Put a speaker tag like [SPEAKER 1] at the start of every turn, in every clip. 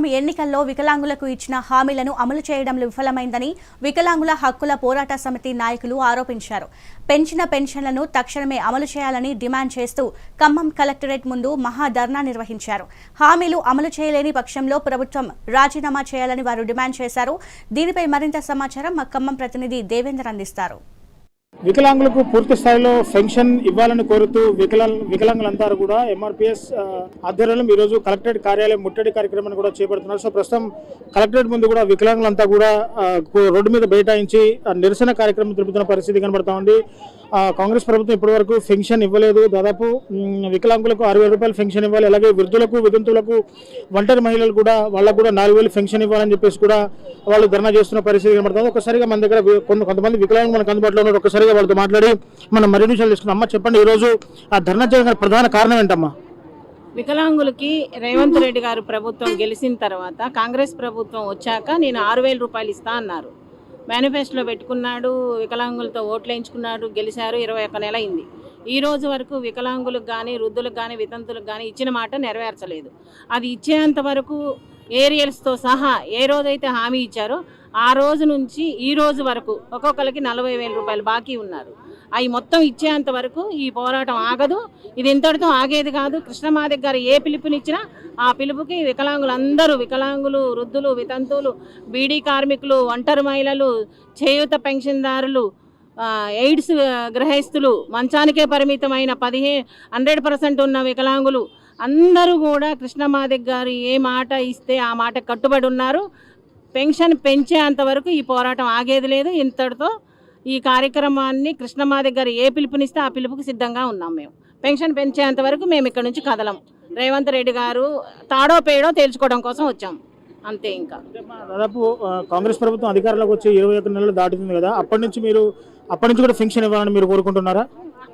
[SPEAKER 1] ప్రభుత్వం ఎన్నికల్లో వికలాంగులకు ఇచ్చిన హామీలను అమలు చేయడంలో విఫలమైందని వికలాంగుల హక్కుల పోరాట సమితి నాయకులు ఆరోపించారు. పెంచిన పెన్షన్లను తక్షణమే అమలు చేయాలని డిమాండ్ చేస్తూ ఖమ్మం కలెక్టరేట్ ముందు మహాధర్నా నిర్వహించారు. హామీలు అమలు చేయలేని పక్షంలో ప్రభుత్వం రాజీనామా చేయాలని వారు డిమాండ్ చేశారు. దీనిపై మరింత సమాచారం మా ఖమ్మం ప్రతినిధి దేవేందర్ అందిస్తారు.
[SPEAKER 2] వికలాంగులకు పూర్తి స్థాయిలో పెన్షన్ ఇవ్వాలని కోరుతూ వికలాం వికలాంగులంతా కూడా ఎంఆర్పిఎస్ ఆధ్వర్యంలో ఈ రోజు కలెక్టరేట్ కార్యాలయం ముట్టడి కార్యక్రమాన్ని కూడా చేపడుతున్నారు. సో ప్రస్తుతం కలెక్టరేట్ ముందు కూడా వికలాంగులంతా కూడా రోడ్డు మీద బైఠాయించి నిరసన కార్యక్రమం జరుపుతున్న పరిస్థితి కనబడతా ఉంది. కాంగ్రెస్ ప్రభుత్వం ఇప్పటివరకు పెన్షన్ ఇవ్వలేదు. దాదాపు వికలాంగులకు ఆరు వేల రూపాయలు పెన్షన్ ఇవ్వాలి. అలాగే వృద్ధులకు వితంతులకు ఒంటరి మహిళలు కూడా వాళ్ళకు కూడా నాలుగు వేలు పెన్షన్ ఇవ్వాలని చెప్పేసి కూడా వాళ్ళు ధర్నా చేస్తున్న పరిస్థితి కనబడుతుంది ఒకసారిగా మన దగ్గర కొంత కొంతమంది వికలాంగులు మనకు అందుబాటులో ఉన్నారు. ఒకసారిగా వాళ్ళతో మాట్లాడి మనం మరిన్ని విషయాలు తీసుకున్నాం అమ్మ చెప్పండి ఈ రోజు ఆ ధర్నా చేయడానికి ప్రధాన కారణం ఏంటమ్మా?
[SPEAKER 3] వికలాంగులకి రేవంత్ రెడ్డి గారు ప్రభుత్వం గెలిచిన తర్వాత కాంగ్రెస్ ప్రభుత్వం వచ్చాక నేను ఆరు వేల రూపాయలు ఇస్తా అన్నారు. మేనిఫెస్టోలో పెట్టుకున్నాడు వికలాంగులతో ఓట్లు వేయించుకున్నాడు గెలిచారు ఇరవై ఒక్క నెల అయింది. ఈ రోజు వరకు వికలాంగులకు కానీ వృద్ధులకు కానీ వితంతులకు కానీ ఇచ్చిన మాట నెరవేర్చలేదు. అది ఇచ్చేంత వరకు ఏరియల్స్తో సహా ఏ రోజైతే హామీ ఇచ్చారో ఆ రోజు నుంచి ఈ రోజు వరకు ఒక్కొక్కరికి నలభై వేల రూపాయలు బాకీ ఉన్నారు. అవి మొత్తం ఇచ్చేంత వరకు ఈ పోరాటం ఆగదు. ఇది ఇంతటితో ఆగేది కాదు. కృష్ణమాదిక్ గారు ఏ పిలుపునిచ్చినా ఆ పిలుపుకి వికలాంగులు అందరూ వికలాంగులు వృద్ధులు వితంతువులు బీడీ కార్మికులు ఒంటరి మహిళలు చేయూత పెన్షన్దారులు ఎయిడ్స్ గ్రహస్థులు మంచానికే పరిమితమైన పదిహే హండ్రెడ్ పర్సెంట్ ఉన్న వికలాంగులు అందరూ కూడా కృష్ణమాదిక్ గారు ఏ మాట ఇస్తే ఆ మాట కట్టుబడి ఉన్నారు. పెన్షన్ పెంచేంత వరకు ఈ పోరాటం ఆగేది లేదు. ఇంతటితో ఈ కార్యక్రమాన్ని కృష్ణమాదిక్ గారు ఏ పిలుపునిస్తే ఆ పిలుపుకి సిద్ధంగా ఉన్నాం మేము. పెన్షన్ పెంచేంత వరకు మేము ఇక్కడ నుంచి కదలం. రేవంత్ రెడ్డి గారు తాడో పేడో తేల్చుకోవడం కోసం వచ్చాం. అంతే ఇంకా.
[SPEAKER 2] దాదాపు కాంగ్రెస్ ప్రభుత్వం అధికారంలోకి వచ్చి ఇరవై ఒక్క నెలలు దాటుతుంది కదా. అప్పటి నుంచి మీరు అప్పటి నుంచి కూడా పెన్షన్ ఇవ్వాలని మీరు కోరుకుంటున్నారా?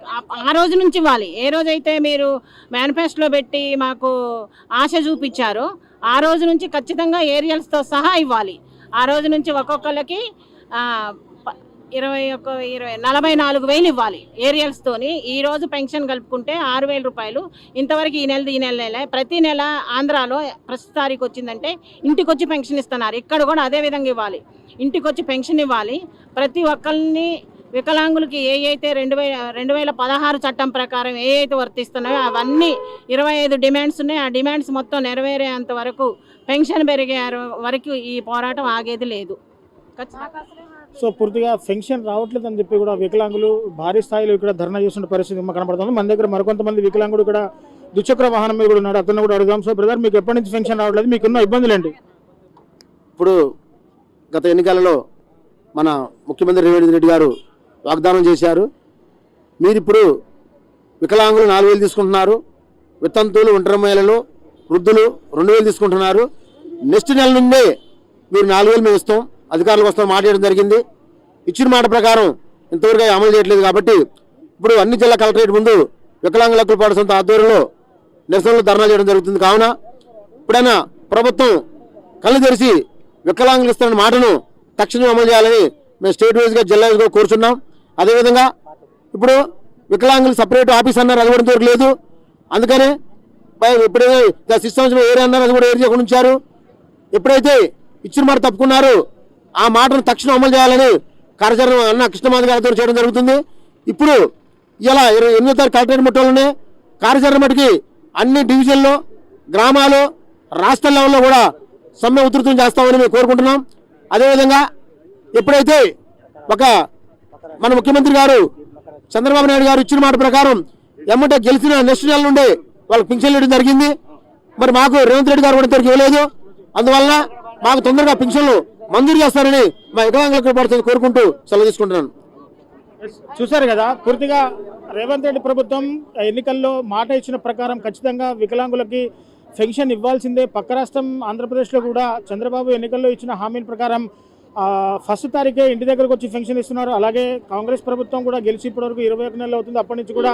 [SPEAKER 3] ఆ- రోజు నుంచి ఇవ్వాలి. ఏ రోజైతే మీరు మేనిఫెస్టోలో పెట్టి మాకు ఆశ చూపించారో ఆ రోజు నుంచి ఖచ్చితంగా ఏరియల్స్తో సహా ఇవ్వాలి. ఆ రోజు నుంచి ఒక్కొక్కరికి ఇరవై ఒక ఇరవై నలభై నాలుగు వేలు ఇవ్వాలి ఏరియల్స్తోని ఈ రోజు పెన్షన్ కలుపుకుంటే ఆరు వేల రూపాయలు. ఇంతవరకు ఈ నెల ఈ నెల నెల. ప్రతి నెల ఆంధ్రాలో ప్రస్తుత తారీఖు వచ్చిందంటే ఇంటికొచ్చి పెన్షన్ ఇస్తున్నారు. ఇక్కడ కూడా అదే విధంగా ఇవ్వాలి. ఇంటికొచ్చి పెన్షన్ ఇవ్వాలి. ప్రతి ఒక్కరిని వికలాంగులకి ఏ అయితే రెండు వేల రెండు వేల పదహారు చట్టం ప్రకారం ఏ అయితే వర్తిస్తున్నాయో అవన్నీ ఇరవై ఐదు డిమాండ్స్ ఉన్నాయి. ఆ డిమాండ్స్ మొత్తం నెరవేరేంత వరకు పెన్షన్ పెరిగే వరకు ఈ పోరాటం ఆగేది లేదు. ఖచ్చితంగా.
[SPEAKER 2] సో పూర్తిగా పెన్షన్ రావట్లేదు అని చెప్పి కూడా వికలాంగులు భారీ స్థాయిలో ఇక్కడ ధర్నా చేస్తున్న పరిస్థితి కనబడుతుంది. మన దగ్గర మరికొంతమంది వికలాంగుడు ఇక్కడ ద్విచక్ర వాహనం మీద కూడా ఉన్నాడు అతను కూడా అడుగుదాం. సో బ్రదర్ మీకు ఎప్పటి నుంచి పెన్షన్ రావట్లేదు? మీకున్న ఇబ్బందులు ఏంటి?
[SPEAKER 4] ఇప్పుడు గత ఎన్నికలలో మన ముఖ్యమంత్రి రేవంత్ రెడ్డి గారు వాగ్దానం చేశారు. మీరు ఇప్పుడు వికలాంగులు నాలుగు వేలు తీసుకుంటున్నారు. వితంతువులు ఒంటరి మహిళలు వృద్ధులు రెండు వేలు తీసుకుంటున్నారు. నెక్స్ట్ నెల నుండే మీరు నాలుగు వేలు మేము ఇస్తాం. అధికారులకు వస్తాం. మాట్లాడడం జరిగింది. ఇచ్చిన మాట ప్రకారం ఇంతవరకు అమలు చేయట్లేదు కాబట్టి ఇప్పుడు అన్ని జిల్లా కలెక్టరేట్ ముందు వికలాంగుల హక్కుల పాటు సొంత ఆధ్వర్యంలో నిరసనలు ధర్నా చేయడం జరుగుతుంది. కావున ఇప్పుడైనా ప్రభుత్వం కళ్ళు తెరిచి వికలాంగులు ఇస్తున్న మాటను తక్షణం అమలు చేయాలని మేము స్టేట్ వైజ్గా జిల్లా వైజ్గా కోరుచున్నాం. అదేవిధంగా ఇప్పుడు వికలాంగులు సపరేట్ ఆఫీస్ అన్నారు అది కూడా ఇంతవరకు లేదు. అందుకనే పై- ఇప్పుడైతే సిస్టమ్స్ ఏరియా అన్నారు అది కూడా ఏరియా ఉంచారు. ఎప్పుడైతే ఇచ్చిన మాట తప్పుకున్నారు ఆ మాటను తక్షణం అమలు చేయాలని కార్యాచరణ అన్న కృష్ణమాధ గారితో చేయడం జరుగుతుంది. ఇప్పుడు ఇలా ఇరవై ఎనిమిదో తారీఖు కలెక్టరేట్ ముట్టలోనే కార్యాచరణ మటుకి అన్ని డివిజన్లు గ్రామాలు రాష్ట్ర లెవెల్లో కూడా సమ్మె ఉధృతం చేస్తామని మేము కోరుకుంటున్నాం. అదేవిధంగా ఎప్పుడైతే ఒక మన ముఖ్యమంత్రి గారు చంద్రబాబు నాయుడు గారు ఇచ్చిన మాట ప్రకారం ఎమ్మటే గెలిచిన నెక్స్ట్ నెల నుండి వాళ్ళకి పింఛన్ ఇవ్వడం జరిగింది. మరి మాకు రేవంత్ రెడ్డి గారు కూడా ఇంతవరకు ఇవ్వలేదు. అందువల్ల మాకు తొందరగా పింఛన్లు మంజూరు చేస్తారని మా వికలాంగులకు పడుతుంది కోరుకుంటూ సెలవు తీసుకుంటున్నాను.
[SPEAKER 2] చూశారు కదా పూర్తిగా రేవంత్ రెడ్డి ప్రభుత్వం ఎన్నికల్లో మాట ఇచ్చిన ప్రకారం ఖచ్చితంగా వికలాంగులకి పెన్షన్ ఇవ్వాల్సిందే. పక్క రాష్ట్రం ఆంధ్రప్రదేశ్లో కూడా చంద్రబాబు ఎన్నికల్లో ఇచ్చిన హామీల ప్రకారం ఫస్ట్ తారీఖే ఇంటి దగ్గరకు వచ్చి ఫెన్షన్ ఇస్తున్నారు. అలాగే కాంగ్రెస్ ప్రభుత్వం కూడా గెలిచి ఇప్పటివరకు ఇరవై ఒక నెలలు అవుతుంది. అప్పటి నుంచి కూడా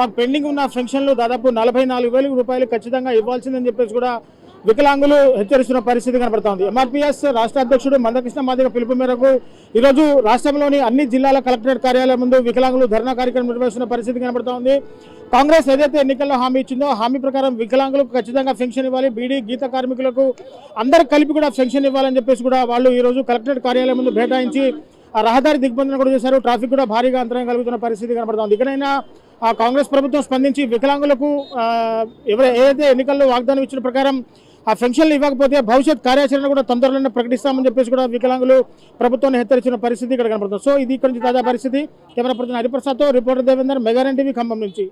[SPEAKER 2] మాకు పెండింగ్ ఉన్న ఫెన్షన్లు దాదాపు నలభై నాలుగు రూపాయలు ఖచ్చితంగా ఇవ్వాల్సిందని చెప్పేసి కూడా వికలాంగులు హెచ్చరిస్తున్న పరిస్థితి కనబడుతోంది. ఎంఆర్పీఎస్ రాష్ట్ర అధ్యక్షుడు మందకృష్ణ మాదిగ పిలుపు మేరకు ఈరోజు రాష్ట్రంలోని అన్ని జిల్లాల కలెక్టరేట్ కార్యాలయం ముందు వికలాంగులు ధర్నా కార్యక్రమం నిర్వహిస్తున్న పరిస్థితి కనబడుతోంది. కాంగ్రెస్ ఏదైతే ఎన్నికల్లో హామీ ఇచ్చిందో హామీ ప్రకారం వికలాంగులకు ఖచ్చితంగా పెన్షన్ ఇవ్వాలి. బీడీ గీత కార్మికులకు అందరు కలిపి కూడా పెన్షన్ ఇవ్వాలని చెప్పేసి కూడా వాళ్ళు ఈరోజు కలెక్టరేట్ కార్యాలయం ముందు బైఠాయించి ఆ రహదారి దిగ్బంధన కూడా చేశారు. ట్రాఫిక్ కూడా భారీగా అంతరం కలుగుతున్న పరిస్థితి కనబడుతోంది. ఇకనైనా కాంగ్రెస్ ప్రభుత్వం స్పందించి వికలాంగులకు ఎవరు ఏదైతే ఎన్నికల్లో వాగ్దానం ఇచ్చిన ప్రకారం ఆ పెన్షన్లు ఇవ్వకపోతే భవిష్యత్ కార్యాచరణ కూడా తొందరలోనే ప్రకటిస్తామని చెప్పేసి కూడా వికలాంగులు ప్రభుత్వాన్ని హెచ్చరించిన పరిస్థితి ఇక్కడ కనబడుతుంది సో ఇది ఇక్కడ నుంచి తాజా పరిస్థితి. కెమెరా పర్సన్ హరిప్రసాద్తో రిపోర్టర్ దేవేందర్ మెగారెన్ టీవీ ఖమ్మం నుంచి.